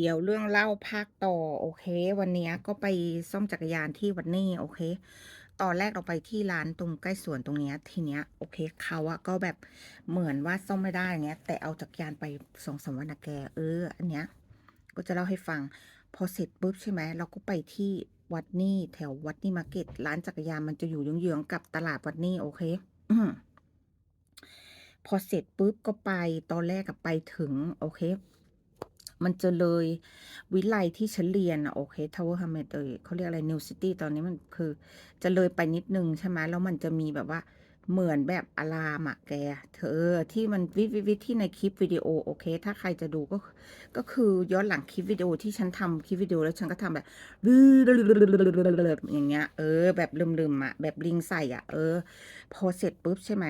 เดี๋ยวเรื่องเล่าภาคต่อโอเค วันนี้ก็ไปซ่อมจักรยานที่วัดนี่โอเค ตอนแรกเราไปที่ร้านตรงใกล้สวนตรงเนี้ยทีเนี้ยโอเคเขาอะก็แบบเหมือนว่าซ่อมไม่ได้อย่างเงี้ย แต่เอาจักรยานไป2-3วันอะแกเอออันเนี้ยก็จะเล่าให้ฟัง พอเสร็จปุ๊บใช่ไหมเราก็ไปที่วัดนี่แถววัดนี่มาร์เก็ตร้านจักรยานมันจะอยู่เยื้องๆกับตลาดวัดนี่โอเคอืพอเสร็จปุ๊บก็ไปตอนแรกอะไปถึงโอเค มันจะเลยวิไลที่ฉันเรียนอะโอเค Tower Hamlet เอ่อเขาเรียกอะไร New City ตอนนี้มันคือ จะเลยไปนิดนึงใช่ไหมแล้วมันจะมีแบบว่าเหมือนแบบอะลามอะแก เธอที่มันวิดๆๆที่ในคลิปวิดีโอโอเค ถ้าใครจะดูก็ ก็คือย้อนหลังคลิปวิดีโอที่ฉันทำคลิปวิดีโอแล้วฉันก็ทำแบบอย่างเงี้ย เออ แบบลึมๆอะแบบลิงใส่อะเออ พอเสร็จปุ๊บใช่ไหม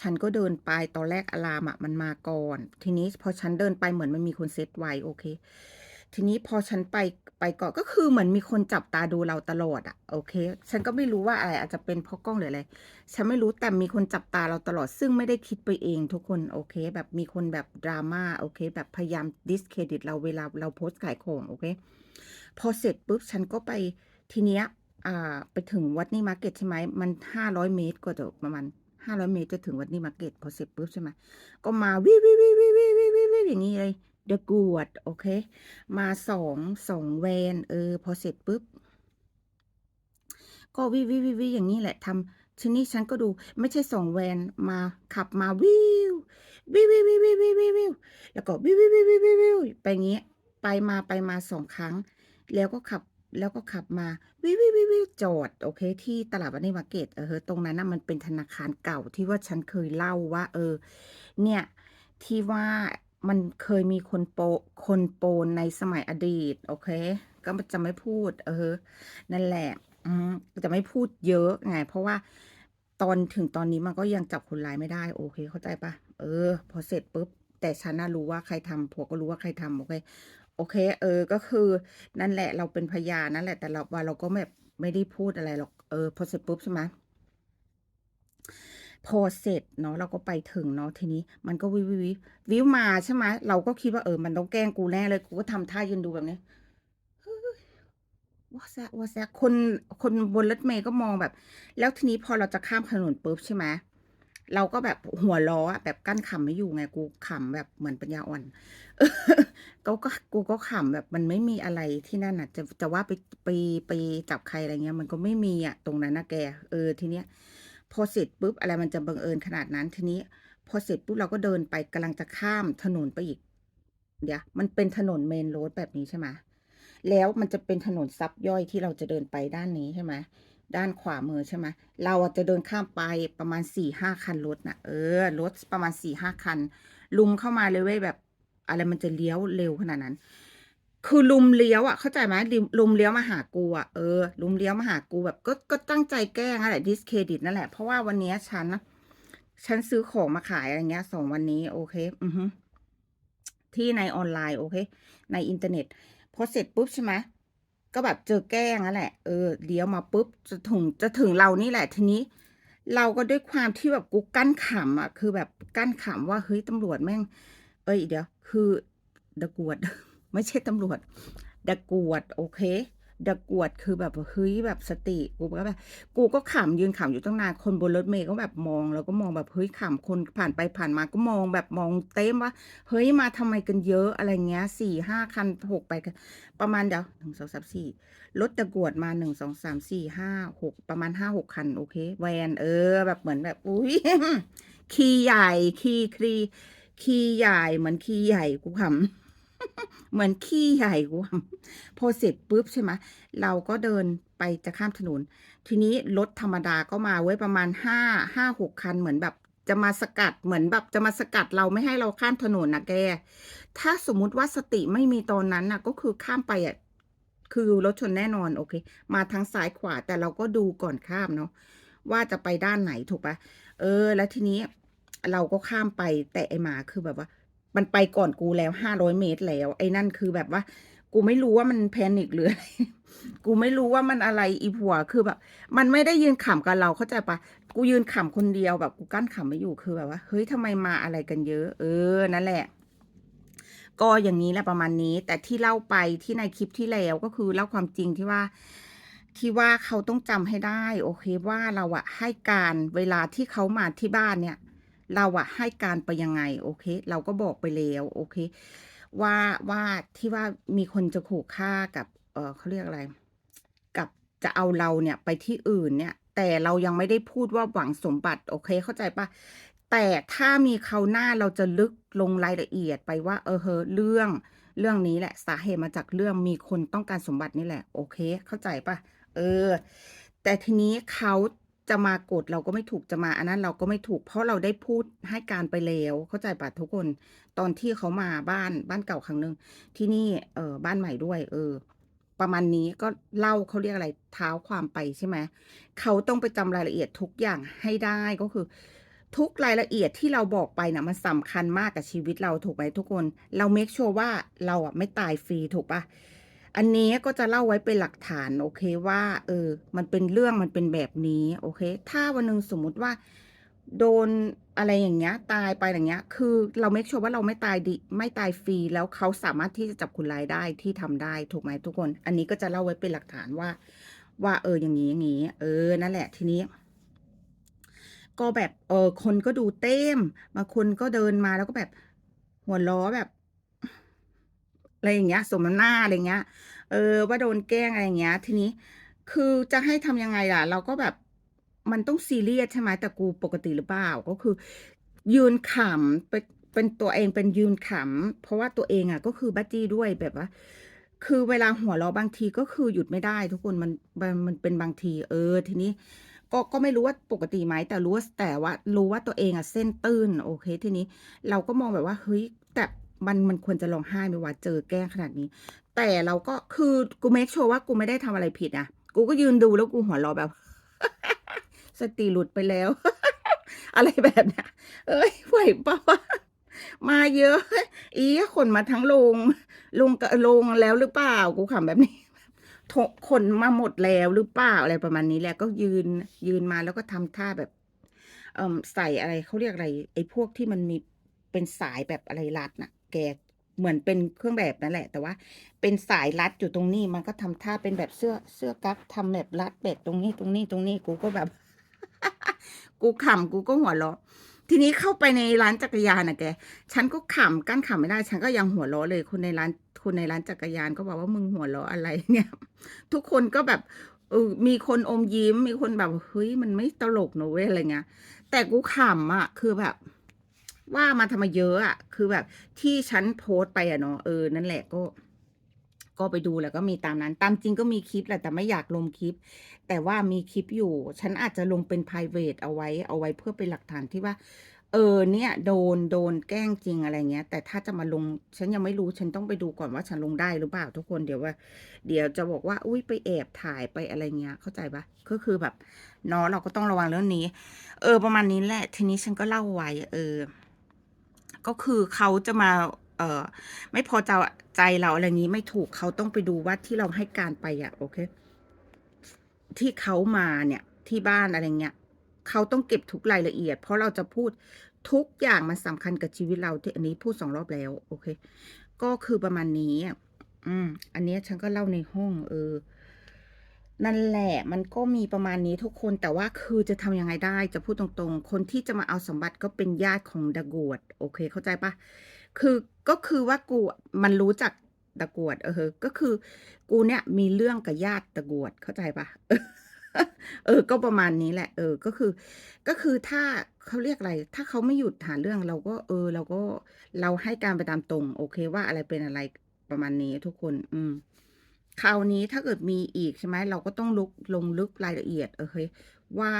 ฉันก็เดินไปตอนแรกอะลามอะมันมาก่อน ทีนี้พอฉันเดินไปเหมือนมันมีคนเซตไว้โอเค ทีนี้พอฉันไปไปก่อนก็คือเหมือนมีคนจับตาดูเราตลอดอะโอเค ฉันก็ไม่รู้ว่าอะไรอาจจะเป็นเพราะกล้องหรืออะไรฉันไม่รู้แต่มีคนจับตาเราตลอด ซึ่งไม่ได้คิดไปเองทุกคนโอเค แบบมีคนแบบ drama โอเค แบบพยายาม discredit เราเวลาเราโพสต์ขายของโอเค พอเสร็จปุ๊บฉันก็ไปทีเนี้ยอ่าไปถึงวัดนี่มาร์เก็ตใช่ไหมมัน500เมตรกว่าจะประมาณ ห้าร้อยเมตรจะถึงวัดนี้มาเก็ตพอเสร็จปุ๊บใช่ไหมก็มาวิวิวิวิวิวิวิวิอย่างนี้เลยเดอะกวดโอเค มาสองสองแวนเออ พอเสร็จปุ๊บ ก็วิวิวิวิอย่างนี้แหละทำทีนี้ฉันก็ดูไม่ใช่สองแวนมาขับมาวิววิววิววิววิววิววิวแล้วก็วิววิววิววิววิวไปงี้ไปมาไปมาสองครั้ง แล้วก็ขับ แล้วก็ขับมา วิววิววิวจอด โอเค ที่ตลาดวัดนี่มาร์เก็ตอือฮึตรงนั้นน่ะมันเป็นธนาคารเก่าที่ว่าฉันเคยเล่าว่า เออ เนี่ย ที่ว่ามันเคยมีคนโปคนโปนในสมัยอดีต โอเค ก็จะไม่พูด เออ นั่นแหละ อือฮึจะไม่พูดเยอะไง เพราะว่าตอนถึงตอนนี้มันก็ยังจับคนร้ายไม่ได้ โอเค เข้าใจปล่า?เออ พอเสร็จปุ๊บแต่ฉันน่ะรู้ว่าใครทำผัวก็รู้ว่าใครทำโอเค โอเค เออ ก็คือ นั่นแหละเราเป็นพยานนั่นแหละ แต่เราว่าเราก็แบบไม่ได้พูดอะไรหรอก เออ พอเสร็จปุ๊บใช่ไหมพอเสร็จเนาะเราก็ไปถึงเนาะทีนี้ มันก็วิวๆๆมาใช่ไหมเราก็คิดว่าเออมันต้องแกล้งกูแน่เลยกูก็ทำท่ายืนดูแบบนี้เฮ้ย What's that What's that คนคนบนรถเมล์ก็มองแบบ แล้วทีนี้พอเราจะข้ามถนนปุ๊บใช่ไหมเราก็แบบหัวเราะอแบบกั้นขำไม่อยู่ไงกูขำแบบเหมือนปัญญาอ่อน ก็ก็กูก็ขำแบบมันไม่มีอะไรที่นั่นน่ะ จะจะว่าไปไปไปจับใครอะไรเงี้ย มันก็ไม่มีอะตรงนั้นนะแก เออทีเนี้ย พอเสร็จปุ๊บอะไรมันจะบังเอิญขนาดนั้นทีนี้ พอเสร็จปุ๊บเราก็เดินไปกำลังจะข้ามถนนไปอีก เดี๋ยวมันเป็นถนน Main Road แบบนี้ใช่ไหมแล้วมันจะเป็นถนนซับย่อยที่เราจะเดินไปด้านนี้ใช่ไหมด้านขวามือใช่ไหมเราจะเดินข้ามไปประมาณ4-5คันรถนะเออรถประมาณ4-5คันรุมเข้ามาเลยเว้ยแบบ อะไรมันจะเลี้ยวเร็วขนาดนั้น คือรุมเลี้ยวอะเข้าใจไหมริมรุมเลี้ยวมาหากูอะเออรุมเลี้ยวมาหากูแบบ ก็ก็ตั้งใจแกล้งนั่นแหละ discredit นั่นแหละเพราะว่าวันนี้ฉันนะฉันซื้อของมาขายอะไรเงี้ย2วันนี้โอเค อือฮึที่ในออนไลน์โอเค ในอินเทอร์เน็ตพอเสร็จปุ๊บใช่ไหมก็แบบเจอแกล้งนั่นแหละเออเลี้ยวมาปุ๊บจะถึงจะถึงเรานี่แหละทีนี้ เราก็ด้วยความที่แบบกูกั้นขำอะ คือแบบกั้นขำว่าเฮ้ยตำรวจแม่ง เอ๊ยเดี๋ยว คือตะกวด ไม่ใช่ตำรวจตะกวด โอเคตะกวดคือแบบเฮ้ยแบบสติกูก็แบบ กูก็ขำยืนขำอยู่ตั้งนานคนบนรถเมล์ก็แบบมองเราก็มองแบบเฮ้ยขำคนผ่านไปผ่านมาก็มองแบบมองเต็มว่าเฮ้ยมาทำไมกันเยอะอะไรเงี้ย4-5คัน6ไปกันประมาณเดี๋ยว1 2 3 4รถตะกวดมา1 2 3 4 5 6ประมาณ5-6คันโอเค แวนเออ แบบเหมือนแบบอุ๊ยคีย์ใหญ่คีย์คลี คีย์ใหญ่เหมือนคีย์ใหญ่กูขำเหมือนขี้ใหญ่กูขำพอเสร็จปุ๊บใช่ไหมเราก็เดินไปจะข้ามถนน ทีนี้รถธรรมดาก็มาเว้ประมาณ5 5-6คันเหมือนแบบจะมาสกัดเหมือนแบบจะมาสกัดเราไม่ให้เราข้ามถนนนะแก ถ้าสมมุติว่าสติไม่มีตอนนั้นน่ะก็คือข้ามไปอะคือรถชนแน่นอนโอเค มาทั้งซ้ายขวาแต่เราก็ดูก่อนข้ามเนาะว่าจะไปด้านไหนถูกปล่าเออ แล้วทีนี้ เราก็ข้ามไปแต่ไอหมาคือแบบว่า มันไปก่อนกูแล้ว500เมตรแล้ว ไอ้นั่นคือแบบว่า กูไม่รู้ว่ามัน panic หรืออะไรกูไม่รู้ว่ามันอะไรอีผัวคือแบบ มันไม่ได้ยืนขำกับเราเข้าใจปล่ากูยืนขำคนเดียวแบบกูกั้นขำไม่อยู่คือแบบว่าเฮ้ยทำไมมาอะไรกันเยอะ เออนั่นแหละ ก็อย่างนี้แหละประมาณนี้ แต่ที่เล่าไปที่ในคลิปที่แล้วก็คือเล่าความจริงที่ว่าที่ว่าเขาต้องจำให้ได้ โอเคว่าเราอะให้การเวลาที่เขามาที่บ้านเนี่ย เราอะให้การไปยังไงโอเค เราก็บอกไปแล้วโอเค ว่าว่าที่ว่ามีคนจะขู่ฆ่ากับ เออเขาเรียกอะไร กับจะเอาเราเนี่ยไปที่อื่นเนี่ย แต่เรายังไม่ได้พูดว่าหวังสมบัติ โอเค เข้าใจปะแต่ถ้ามีเขาหน้าเราจะลึกลงรายละเอียดไปว่า เออเฮอเรื่องเรื่องนี้แหละสาเหตุมาจากเรื่องมีคนต้องการสมบัตินี่แหละ โอเค เข้าใจปะเออ แต่ทีนี้เขา จะมากดเราก็ไม่ถูกจะมาอันนั้นเราก็ไม่ถูก เพราะเราได้พูดให้การไปแล้วเข้าใจปะทุกคน ตอนที่เขามาบ้านบ้านเก่าครั้งหนึ่งที่นี่เออบ้านใหม่ด้วย เออ ประมาณนี้ก็เล่าเขาเรียกอะไรเท้าความไปใช่ไหมเขาต้องไปจำรายละเอียดทุกอย่างให้ได้ก็คือ ทุกรายละเอียดที่เราบอกไปนะมันสำคัญมากกับชีวิตเราถูกไหมทุกคน เราเมคชัวร์ว่าเราอะไม่ตายฟรีถูกปะ อันนี้ก็จะเล่าไว้เป็นหลักฐานโอเคว่า เออ มันเป็นเรื่องมันเป็นแบบนี้ โอเค ถ้าวันหนึ่งสมมุติว่า โดนอะไรอย่างเงี้ย ตายไปอย่างเงี้ย คือเราเมคชัวร์ว่าเราไม่ตายดิไม่ตายฟรีแล้วเขาสามารถที่จะจับคนร้ายได้ที่ทำได้ถูกไหมทุกคน อันนี้ก็จะเล่าไว้เป็นหลักฐานว่า ว่า เอออย่างนี้อย่างนี้เออนั่นแหละทีนี้ก็แบบเออคนก็ดูเต้มบางคนก็เดินมาแล้วก็แบบ หัวล้อแบบ อะไรอย่างเงี้ยสมน้ำหน้าอะไรเงี้ย เออ ว่าโดนแกล้งอะไรอย่างเงี้ย ทีนี้ คือจะให้ทำยังไงล่ะ เราก็แบบมันต้องซีเรียสใช่ไหมแต่กูปกติหรือเปล่าก็คือ ยืนขำเป็นเป็นตัวเองเป็นยืนขำเพราะว่าตัวเองอะ ก็คือบัจจี้ด้วยแบบว่า คือเวลาหัวเราะบางทีก็คือหยุดไม่ได้ ทุกคนมันมันมันเป็นบางที เออ ทีนี้ ก็ก็ไม่รู้ว่าปกติไหมแต่รู้ว่าแต่ว่ารู้ว่าตัวเองอะเส้นตื้นโอเค ทีนี้ เราก็มองแบบว่าเฮ้ยแต่ มันมันควรจะร้องไห้ไหมวะเจอแกล้งขนาดนี้ แต่เราก็คือกูเมคชัวร์ว่ากูไม่ได้ทำอะไรผิดอะกูก็ยืนดูแล้วกูหัวเราะแบบ สติหลุดไปแล้ว อะไรแบบเนี้ยเอ้ยไหวเปล่าวะมาเยอะ อีคนมาทั้งโรงโรงกะโรงแล้วหรือเปล่า กูขำแบบนี้คนมาหมดแล้วหรือเปล่าอะไรประมาณนี้แหละก็ยืนยืนมาแล้วก็ทำท่าแบบเอใส่อะไรเขาเรียกอะไร ไอ้พวกที่มันมีเป็นสายแบบอะไรรัดน่ะ แกเหมือนเป็นเครื่องแบบนั่นแหละ แต่ว่า เป็นสายรัดอยู่ตรงนี้ มันก็ทำท่าเป็นแบบเสื้อเสื้อกั๊กทำแบบรัดเป็ดตรงนี้ตรงนี้ตรงนี้กูก็แบบ กูขำกูก็หัวเราะทีนี้เข้าไปในร้านจักรยานนะแก ฉันก็ขำกั้นขำไม่ได้ ฉันก็ยังหัวเราะเลย คนในร้านคนในร้านจักรยานก็บอกว่ามึงหัวเราะอะไรเนี่ย ทุกคนก็แบบเออมีคนอมยิ้ม มีคนแบบเฮ้ยมันไม่ตลกนะเว้ยอะไรเงี้ย แต่กูขำอะคือแบบ ว่ามาทำไมเยอะอะคือแบบที่ฉันโพสต์ไปอะเนาะเออนั่นแหละก็ ก็ไปดูแล้วก็มีตามนั้น ตามจริงก็มีคลิปแหละแต่ไม่อยากลงคลิป แต่ว่ามีคลิปอยู่ ฉันอาจจะลงเป็น p r i v a t เอาไว้เอาไว้เพื่อเป็นหลักฐานที่ว่า เออเนี่ยโดนโดนแกล้งจริงอะไรเงี้ย แต่ถ้าจะมาลง ฉันยังไม่รู้ฉันต้องไปดูก่อนว่าฉันลงได้หรือเปล่าทุกคนเดี๋ยวว่า เดี๋ยวจะบอกว่า อุ้ยไปแอบถ่ายไปอะไรเงี้ยเข้าใจปะก็คือแบบเนาะเราก็ต้องระวังเรื่องนี้ เออ ประมาณนี้แหละ ทีนี้ฉันก็เล่าไว้ เออ ก็คือเขาจะมาเออไม่พอใจใจเราอะไรงี้ไม่ถูกเขาต้องไปดูว่าที่เราให้การไปอะโอเค ที่เขามาเนี่ยที่บ้านอะไรเงี้ยเขาต้องเก็บทุกรายละเอียด เพราะเราจะพูดทุกอย่างมันสำคัญกับชีวิตเราที่อันนี้พูดสองรอบแล้ว โอเค ก็คือประมาณนี้อืม อันนี้ฉันก็เล่าในห้อง เออ นั่นแหละมันก็มีประมาณนี้ทุกคนแต่ว่าคือจะทำยังไงได้จะพูดตรงๆ คนที่จะมาเอาสมบัติก็เป็นญาติของดากวด โอเคเข้าใจปะคือก็คือว่ากูมันรู้จักตะกวด เออ ก็คือ กูเนี่ยมีเรื่องกับญาติตะกวดเข้าใจปะเออ ก็ประมาณนี้แหละ เออ ก็คือ ก็คือถ้าเขาเรียกอะไร ถ้าเขาไม่หยุดหาเรื่องเราก็ เออ เราก็เราให้การไปตามตรง โอเคว่าอะไรเป็นอะไรประมาณนี้ทุกคน อืม คราวนี้ถ้าเกิดมีอีกใช่ไหมเราก็ต้องลุกลงลึกรายละเอียดโออเคว่า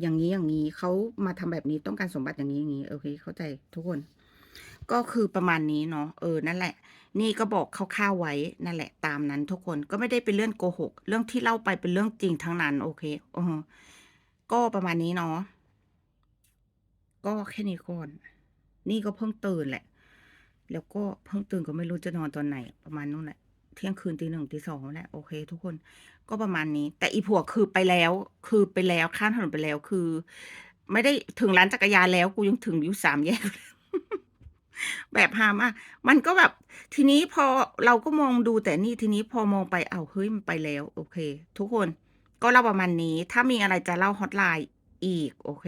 อย่างนี้อย่างนี้เขามาทำแบบนี้ต้องการสมบัติอย่างนี้อย่างนี้โอเคเข้าใจทุกคน ก็คือประมาณนี้เนาะเออนั่นแหละ นี่ก็บอกคร่าวๆไว้นั่นแหละตามนั้น ทุกคนก็ไม่ได้เป็นเรื่องโกหก เรื่องที่เล่าไปเป็นเรื่องจริงทั้งนั้น โอเคออก็ประมาณนี้เนาะก็แค่นี้ก่อน นี่ก็เพิ่งตื่นแหละ แล้วก็เพิ่งตื่นก็ไม่รู้จะนอนตอนไหน ประมาณนู้นแหละ เที่ยงคืนตีหนึ่งตีสองแหละโอเค ทุกคนก็ประมาณนี้ แต่อีผัวคือไปแล้ว คือไปแล้วข้ามถนนไปแล้วคือ ไม่ได้ถึงร้านจักรยานแล้ว กูยังถึงอยู่สามแยก แบบฮามากมันก็แบบ ทีนี้พอเราก็มองดูแต่นี่ทีนี้พอมองไปเอาเฮ้ยมันไปแล้ว โอเค ทุกคน ก็เล่าประมาณนี้ ถ้ามีอะไรจะเล่าฮอตไลน์อีก โอเค